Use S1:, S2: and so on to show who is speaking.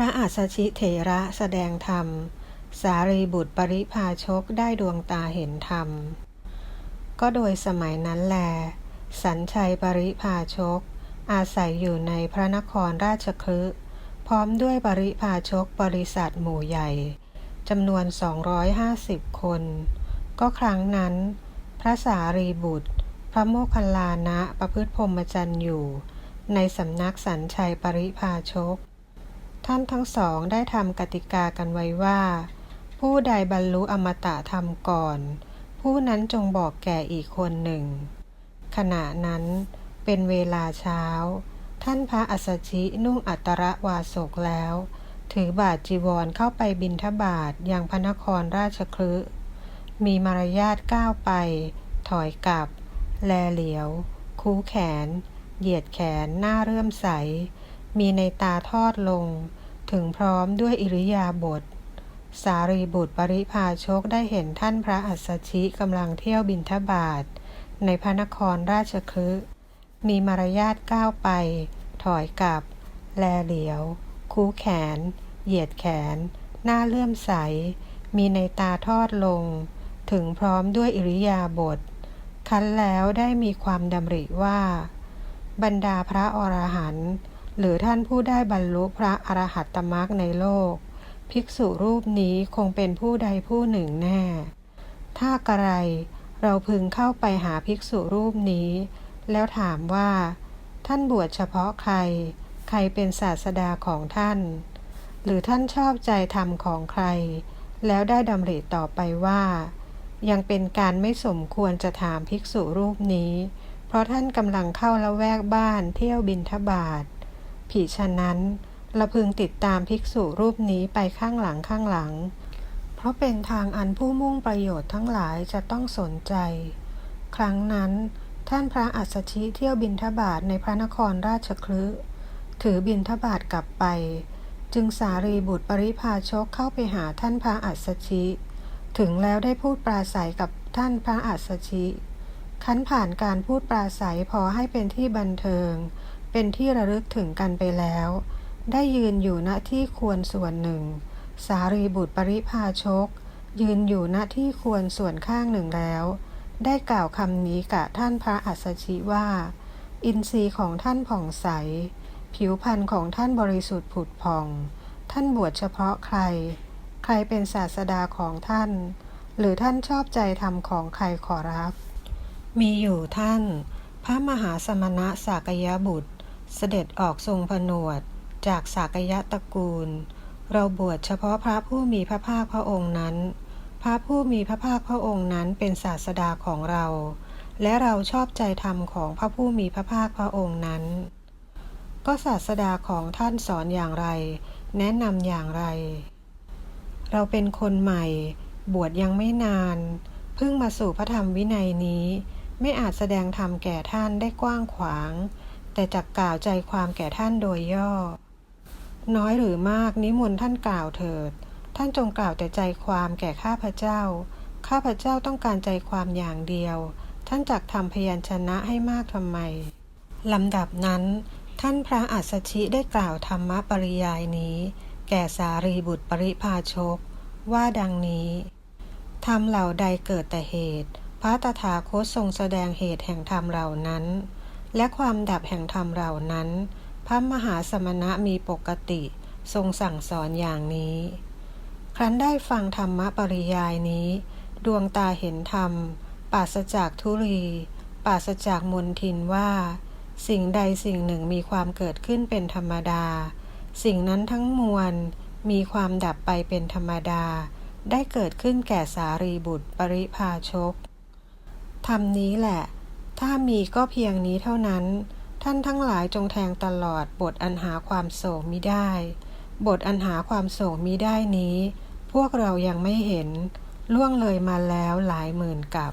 S1: พระอัสสชิเถระแสดงธรรม สารีบุตรปริพาชกได้ดวงตาเห็นธรรม ก็โดยสมัยนั้นแล สัญชัยปริพาชก อาศัยอยู่ในพระนครราชคฤห์พร้อมด้วยปริพาชกบริษัทหมู่ใหญ่จำนวน 250 คน ก็ครั้งนั้น พระสารีบุตร พระโมคคัลลานะประพฤติพรหมจรรย์อยู่ ในสำนักสัญชัยปริพาชก ท่านทั้งสองได้ทำกติกากันไว้ว่า ผู้ใดบรรลุอมตะธรรมก่อน ผู้นั้นจงบอกแก่อีกคนหนึ่ง ขณะนั้นเป็นเวลาเช้า ท่านพระอัสชินุ่งอัตรวาสกแล้ว ถือบาทจีวรเข้าไปบินทบาทยังพระนครราชคฤห์มีมารยาทก้าวไป ถอยกลับ แลเหลียว คูแขน เหยียดแขนหน้าเรื่อมใส มีในตาทอดลง ถึงพร้อมด้วยอิริยาบถสารีบุตรปริพาชกได้เห็นท่านพระอัสสชิกำลังเที่ยวบินทบาท ในพระนครราชคฤห์มีมารยาทก้าวไป ถอยกลับ แลเหลียว คูแขน เหยียดแขน หน้าเลื่อมใส มีในตาทอดลง ถึงพร้อมด้วยอิริยาบถคันแล้วได้มีความดำริว่า บรรดาพระอรหันต์ หรือท่านผู้ได้บรรลุพระอรหัตตมรรคในโลก ภิกษุรูปนี้คงเป็นผู้ใดผู้หนึ่งแน่ ถ้ากระไร เราพึงเข้าไปหาภิกษุรูปนี้ แล้วถามว่า ท่านบวชเฉพาะใคร ใครเป็นศาสดาของท่าน หรือท่านชอบใจธรรมของใคร แล้วได้ดำริต่อไปว่า ยังเป็นการไม่สมควรจะถามภิกษุรูปนี้ เพราะท่านกำลังเข้าละแวกบ้านเที่ยวบินทบาท ผิฉะนั้นเราพึงติดตามภิกษุรูปนี้ไปข้างหลังข้างหลัง เพราะเป็นทางอันผู้มุ่งประโยชน์ทั้งหลายจะต้องสนใจ ครั้งนั้น ท่านพระอัสสชิเที่ยวบินทบาทในพระนครราชคฤห์ถือบินทบาทกลับไป จึงสารีบุตรปริพาชกเข้าไปหาท่านพระอัสสชิ ถึงแล้วได้พูดปราศัยกับท่านพระอัสสชิ คั้นผ่านการพูดปราศัยพอให้เป็นที่บันเทิง เป็นที่ระลึกถึงกันไปแล้ว ได้ยืนอยู่ณที่ควรส่วนหนึ่ง สารีบุตรปริพาชก ยืนอยู่ณที่ควรส่วนข้างหนึ่งแล้ว ได้กล่าวคำนี้กับท่านพระอัสสชิว่า อินทรีย์ของท่านผ่องใส ผิวพรรณของท่านบริสุทธิ์ผุดผ่อง ท่านบวชเฉพาะใคร ใครเป็นศาสดาของท่าน หรือท่านชอบใจธรรมของใครขอรับ มีอยู่ท่านพระมหาสมณะสากยบุตร เสด็จออกทรงผนวดจากสากยะตระกูล เราบวชเฉพาะพระผู้มีพระภาคพระองค์นั้น พระผู้มีพระภาคพระองค์นั้นเป็นศาสดาของเรา และเราชอบใจธรรมของพระผู้มีพระภาคพระองค์นั้น ก็ศาสดาของท่านสอนอย่างไร แนะนำอย่างไร เราเป็นคนใหม่ บวชยังไม่นาน เพิ่งมาสู่พระธรรมวินัยนี้ ไม่อาจแสดงธรรมแก่ท่านได้กว้างขวาง แต่จักกล่าวใจความแก่ท่านโดยย่อ น้อยหรือมากนิมนต์ท่านกล่าวเถิด ท่านจงกล่าวแต่ใจความแก่ข้าพเจ้า ข้าพเจ้าต้องการใจความอย่างเดียว ท่านจักทำพยัญชนะให้มากทำไมลำดับนั้น ท่านพระอัสสชิได้กล่าวธรรมปริยายนี้ แก่สารีบุตรปริพาชก ว่าดังนี้ธรรมเหล่าใดเกิดแต่เหตุ พระตถาคตทรงแสดงเหตุแห่งธรรมเหล่านั้น และความดับแห่งธรรมเหล่านั้น พระมหาสมณะมีปกติทรงสั่งสอนอย่างนี้ ครั้นได้ฟังธรรมปริยายนี้ ดวงตาเห็นธรรม ปราศจากทุรี ปราศจากมนทินว่า สิ่งใดสิ่งหนึ่งมีความเกิดขึ้นเป็นธรรมดา สิ่งนั้นทั้งมวลมีความดับไปเป็นธรรมดา ได้เกิดขึ้นแก่สารีบุตรปริพาชกธรรมนี้แหละ ถ้ามีก็เพียงนี้เท่านั้น ท่านทั้งหลายจงแทงตลอดบทอันหาความโศกมิได้ บทอันหาความโศกมิได้นี้ พวกเรายังไม่เห็น ล่วงเลยมาแล้วหลายหมื่นกับ